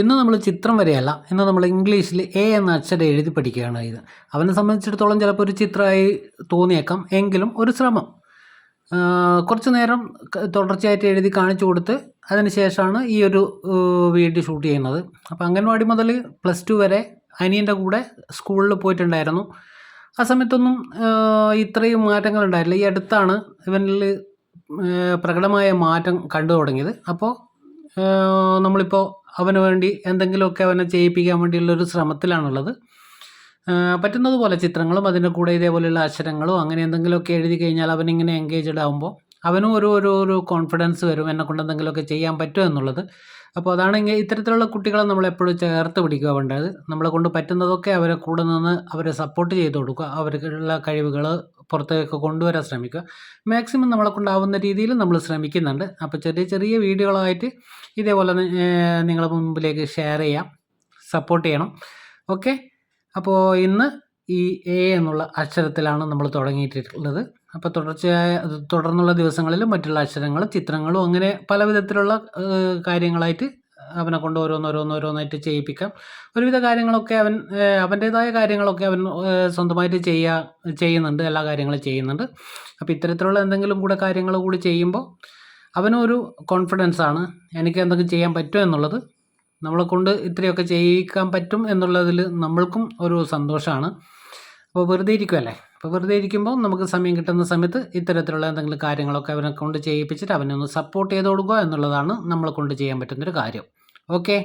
ഇന്ന് നമ്മൾ ചിത്രം വരെയല്ല ഇന്ന് നമ്മൾ ഇംഗ്ലീഷിൽ എ എന്ന അക്ഷരം എഴുതി പഠിക്കുകയാണ് ഇത്. അവനെ സംബന്ധിച്ചിടത്തോളം ചിലപ്പോൾ ഒരു ചിത്രമായി തോന്നിയേക്കാം എങ്കിലും ഒരു ശ്രമം. കുറച്ച് നേരം തുടർച്ചയായിട്ട് എഴുതി കാണിച്ചു കൊടുത്ത് അതിന് ശേഷമാണ് ഈ ഒരു വീഡിയോ ഷൂട്ട് ചെയ്യുന്നത്. അപ്പോൾ അംഗൻവാടി മുതൽ പ്ലസ് ടു വരെ അനിയന്റെ കൂടെ സ്കൂളിൽ പോയിട്ടുണ്ടായിരുന്നു. ആ സമയത്തൊന്നും ഇത്രയും മാറ്റങ്ങൾ ഉണ്ടായില്ല ഈ അടുത്താണ് ഇവനിൽ പ്രകടമായ മാറ്റം കണ്ടു തുടങ്ങിയത്. അപ്പോൾ നമ്മളിപ്പോൾ അവന് വേണ്ടി എന്തെങ്കിലുമൊക്കെ അവനെ ചെയ്യിപ്പിക്കാൻ വേണ്ടിയുള്ളൊരു ശ്രമത്തിലാണുള്ളത്. പറ്റുന്നത് പോലെ ചിത്രങ്ങളും അതിന്റെ കൂടെ ഇതേപോലെയുള്ള അക്ഷരങ്ങളും അങ്ങനെ എന്തെങ്കിലുമൊക്കെ എഴുതി കഴിഞ്ഞാൽ അവനിങ്ങനെ എൻഗേജഡ് ആകുമ്പോൾ അവനും ഒരു ഒരു ഒരു കോൺഫിഡൻസ് വരും എന്നെ കൊണ്ട് എന്തെങ്കിലുമൊക്കെ ചെയ്യാൻ പറ്റുമോ എന്നുള്ളത്. അപ്പോൾ അതാണെങ്കിൽ ഇത്തരത്തിലുള്ള കുട്ടികളെ നമ്മൾ എപ്പോഴും ചേർത്ത് പിടിക്കുക വേണ്ടത്. നമ്മളെ കൊണ്ട് പറ്റുന്നതൊക്കെ അവരെ കൂടെ നിന്ന് അവരെ സപ്പോർട്ട് ചെയ്ത് കൊടുക്കുക. അവർക്കുള്ള കഴിവുകൾ പുറത്തേക്ക് കൊണ്ടുവരാൻ ശ്രമിക്കുക. മാക്സിമം നമ്മളെ കൊണ്ടാവുന്ന രീതിയിൽ നമ്മൾ ശ്രമിക്കുന്നുണ്ട്. അപ്പോൾ ചെറിയ ചെറിയ വീഡിയോകളായിട്ട് ഇതേപോലെ നിങ്ങളുടെ മുമ്പിലേക്ക് ഷെയർ ചെയ്യാം. സപ്പോർട്ട് ചെയ്യണം. ഓക്കെ അപ്പോൾ ഇന്ന് ഈ എ എന്നുള്ള അക്ഷരത്തിലാണ് നമ്മൾ തുടങ്ങിയിട്ടുള്ളത്. അപ്പോൾ തുടർച്ചയായ തുടർന്നുള്ള ദിവസങ്ങളിലും മറ്റുള്ള അക്ഷരങ്ങളും ചിത്രങ്ങളും അങ്ങനെ പല വിധത്തിലുള്ള കാര്യങ്ങളായിട്ട് അവനെ കൊണ്ട് ഓരോന്നോരോന്നോരോന്നായിട്ട് ചെയ്യിപ്പിക്കാം. ഒരുവിധ കാര്യങ്ങളൊക്കെ അവൻ അവന്റേതായ കാര്യങ്ങളൊക്കെ അവൻ സ്വന്തമായിട്ട് ചെയ്യാ ചെയ്യുന്നുണ്ട് എല്ലാ കാര്യങ്ങളും ചെയ്യുന്നുണ്ട്. അപ്പോൾ ഇത്തരത്തിലുള്ള എന്തെങ്കിലും കൂടെ കാര്യങ്ങൾ കൂടി ചെയ്യുമ്പോൾ അവനൊരു കോൺഫിഡൻസ് ആണ്. എനിക്ക് എന്തെങ്കിലും ചെയ്യാൻ പറ്റുമോ എന്നുള്ളത് നമ്മളെ കൊണ്ട് ഇത്രയൊക്കെ ചെയ്യിക്കാൻ പറ്റും എന്നുള്ളതിൽ നമ്മൾക്കും ഒരു സന്തോഷമാണ്. അപ്പോൾ വെറുതെ ഇരിക്കുമല്ലേ അപ്പോൾ വെറുതെ ഇരിക്കുമ്പോൾ നമുക്ക് സമയം കിട്ടുന്ന സമയത്ത് ഇത്തരത്തിലുള്ള എന്തെങ്കിലും കാര്യങ്ങളൊക്കെ അവനെ കൊണ്ട് ചെയ്യിപ്പിച്ചിട്ട് അവനെ ഒന്ന് സപ്പോർട്ട് ചെയ്ത് കൊടുക്കുക എന്നുള്ളതാണ് നമ്മളെ കൊണ്ട് ചെയ്യാൻ പറ്റുന്നൊരു കാര്യം. ഓക്കെ